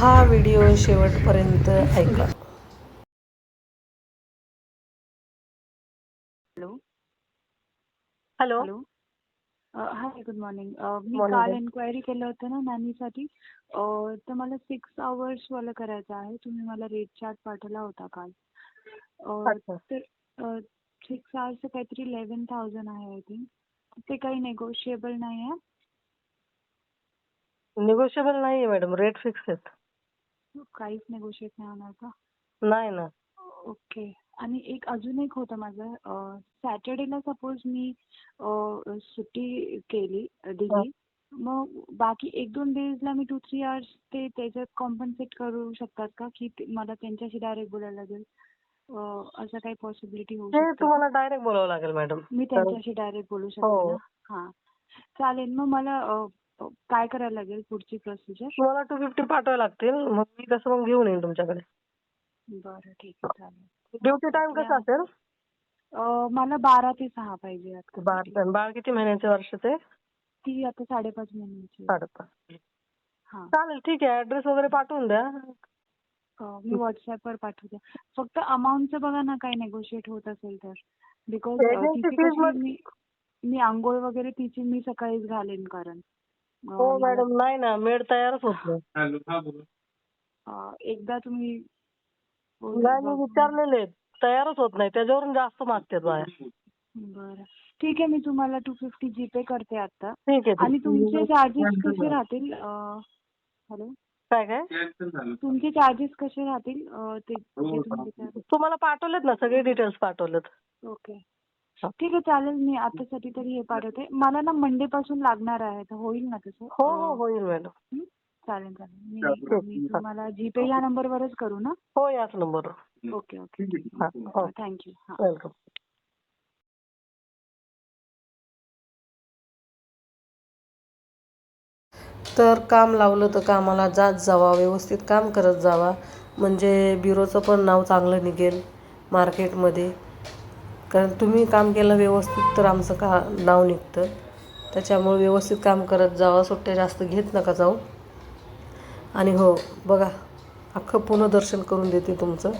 हा व्हिडिओ शेवटपर्यंत ऐका. Hello. Hello. Hello. Hi good morning मी काल. एन्क्वायरी केलं होतं ना नॅनीसाठी तर मला सिक्स आवर्सवालं करायचं आहे. तुम्ही मला रेट चार्ट पाठवला होता काल. अ, अच्छा. तर सिक्स आवर्सचं काहीतरी इलेवन थाउजंड आहे आय थिंक ते काही नेगोशिएबल नाही आहे निगोशिएबल नाही आहे मॅडम रेट फिक्स आहेत. काहीच नेगोशिएट नाही होणार का? नाही ना. ओके आणि एक अजून एक होतं माझं. सॅटर्डेला सपोज मी अ, सुट्टी केली अ, दिली मग बाकी एक दोन डेजला मी टू थ्री आवर्स ते त्याच्यात कॉम्पन्सेट करू शकतात का? की ते- मला त्यांच्याशी डायरेक्ट बोलायला लागेल? अ, असं काही पॉसिबिलिटी होऊ ते शकते? का? तुम्हाला डायरेक्ट बोलावं लागेल मॅडम मी त्यांच्याशी डायरेक्ट बोलू शकते हो. ना? हां. चालेल. मग मला अ, अ, काय करायला लागेल पुढची प्रोसिजर तुम्हाला टू फिफ्टी पाठवावे लागतील. मग मी कसं मग घेऊन येईन तुमच्याकडे. बरं ठीक आहे चालेल. ड्युटी टाइम कसा असेल? अ, मला बारा ते सहा पाहिजे आता. बाळ बाळ किती महिन्याचे वर्षाचे ती? आता साडेपाच महिन्याची. आहे. साडेपाच. हां. चालेल ठीक आहे. ऍड्रेस वगैरे पाठवून द्या. अ, मी व्हॉट्सॲपवर पाठवते फक्त अमाऊंटचं बघा ना काही नेगोशिएट होत असेल तर. बिकॉज Agency तिची fees कशी मध्ये- मी मी आंघोळ वगैरे तिची मी सकाळीच घालेन कारण. हो मॅडम नाही ना मेड तयारच होत नाही. अ, एकदा तुम्ही नाही मी विचारलेले. तयारच होत नाही त्याच्यावरून जास्त मागतात बाया बरं. ठीक आहे मी तुम्हाला टू फिफ्टी जीपे करते आता. ठीक आहे आणि तुमचे. चार्जेस कसे राहतील? हॅलो? काय काय? तुमचे चार्जेस कसे राहतील? अ, ते विचारा. तुम्हाला पाठवलेत ना सगळे डिटेल्स पाठवलेत. ओके. हा. ठीक आहे चालेल. मी आतासाठी तरी हे पाठवते. मला ना मंडे पासून लागणार आहे तर होईल ना तसं? हो हो होईल मॅडम? चालेल चालेल. मी. मी तुम्हाला जीपे ह्या नंबरवरच करू ना? हो याच नंबरवर. Okay okay. हा हो. थँक्यू हां. वेलकम तर काम लावलं तर कामाला जात जावा. व्यवस्थित काम करत जावा. म्हणजे ब्युरोचं पण नाव चांगलं निघेल मार्केटमध्ये कारण तुम्ही काम केलं व्यवस्थित तर आमचं का नाव निघतं. त्याच्यामुळे व्यवस्थित काम करत जावा सुट्ट्या जास्त घेत नका जाऊ. आणि हो बघा अख्खं पुनः दर्शन करून देते तुमचं.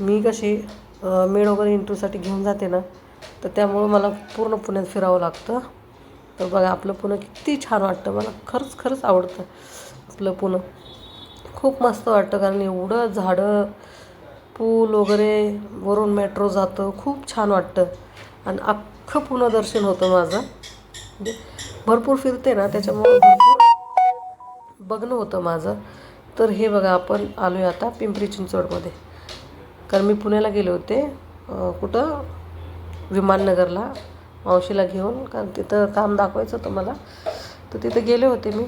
मी कशी मेड वगैरे इंटरव्ह्यूसाठी घेऊन जाते ना तर त्यामुळं मला पूर्ण पुण्यात फिरावं लागतं. तर बघा आपलं पुणं किती छान वाटतं. मला खरंच खरंच आवडतं आपलं पुणं. खूप मस्त वाटतं कारण एवढं झाडं पूल वगैरे वरून मेट्रो जातं. खूप छान वाटतं. आणि अख्खं पुणं दर्शन होतं माझं. म्हणजे भरपूर फिरते ना त्याच्यामुळं भरपूर बघणं होतं माझं. तर हे बघा आपण आलो आहे आता पिंपरी चिंचवडमध्ये. कारण मी पुण्याला गेले होते कुठं? विमाननगरला. मावशीला घेऊन कारण तिथं काम दाखवायचं होतं मला. तर तिथं गेले होते मी.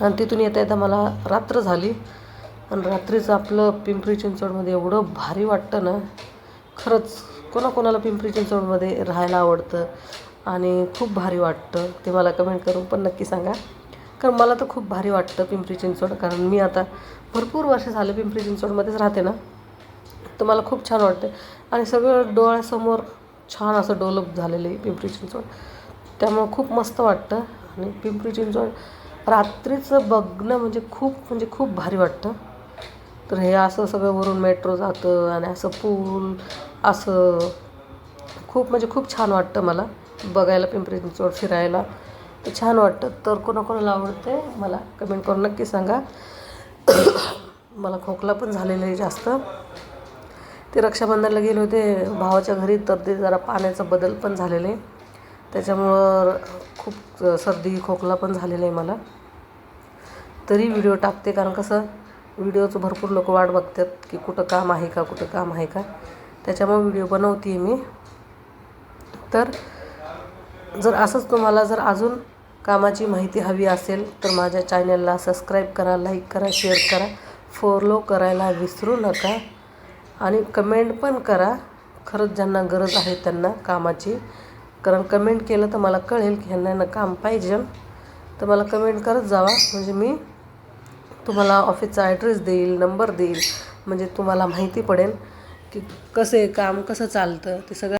आणि तिथून येता येता मला रात्र झाली. आणि रात्रीचं आपलं पिंपरी चिंचवडमध्ये एवढं भारी वाटतं ना खरंच कोणाकोणाला पिंपरी चिंचवडमध्ये राहायला आवडतं आणि खूप भारी वाटतं. ते मला कमेंट करून पण नक्की सांगा. कारण मला तर खूप भारी वाटतं पिंपरी चिंचवड कारण मी आता भरपूर वर्ष झालं पिंपरी चिंचवडमध्येच राहते ना. तर मला खूप छान वाटते आणि सगळं डोळ्यासमोर छान असं डेव्हलप झालेलं आहे पिंपरी चिंचवड. त्यामुळं खूप मस्त वाटतं. आणि पिंपरी चिंचवड रात्रीचं बघणं म्हणजे खूप म्हणजे खूप भारी वाटतं. तर हे असं सगळं वरून मेट्रो जातं आणि असं पूल असं खूप म्हणजे खूप छान वाटतं मला बघायला पिंपरी चिंचवड फिरायला. तर छान वाटतं. तर कोणाकोणाला आवडते मला कमेंट करून नक्की सांगा. मला खोकला पण झालेला आहे जास्त. ते रक्षाबंधनला गेले होते भावाच्या घरी तर ते जरा पाण्याचा बदल पण झालेला आहे त्याच्यामुळं खूप सर्दी खोकला पण झालेला आहे मला. तरी व्हिडिओ टाकते कारण कसं व्हिडिओचं भरपूर लोक वाट बघतात की कुठं काम आहे का कुठं काम आहे का. त्याच्यामुळे व्हिडिओ बनवते मी. तर जर असंच तुम्हाला जर अजून कामाची माहिती हवी असेल तर माझ्या चॅनलला सबस्क्राईब करा लाईक करा शेअर करा फॉलो करायला विसरू नका आणि कमेंट पण करा. खरंच ज्यांना गरज आहे त्यांना कामाची. कारण कमेंट केलं तर मला कळेल की ह्यांना काम पाहिजे. तर मला कमेंट करत जावा. म्हणजे मी तुम्हाला ऑफिसचा ॲड्रेस देईल नंबर देईल म्हणजे तुम्हाला माहिती पडेल की कसे काम कसं चालतं ते सगळं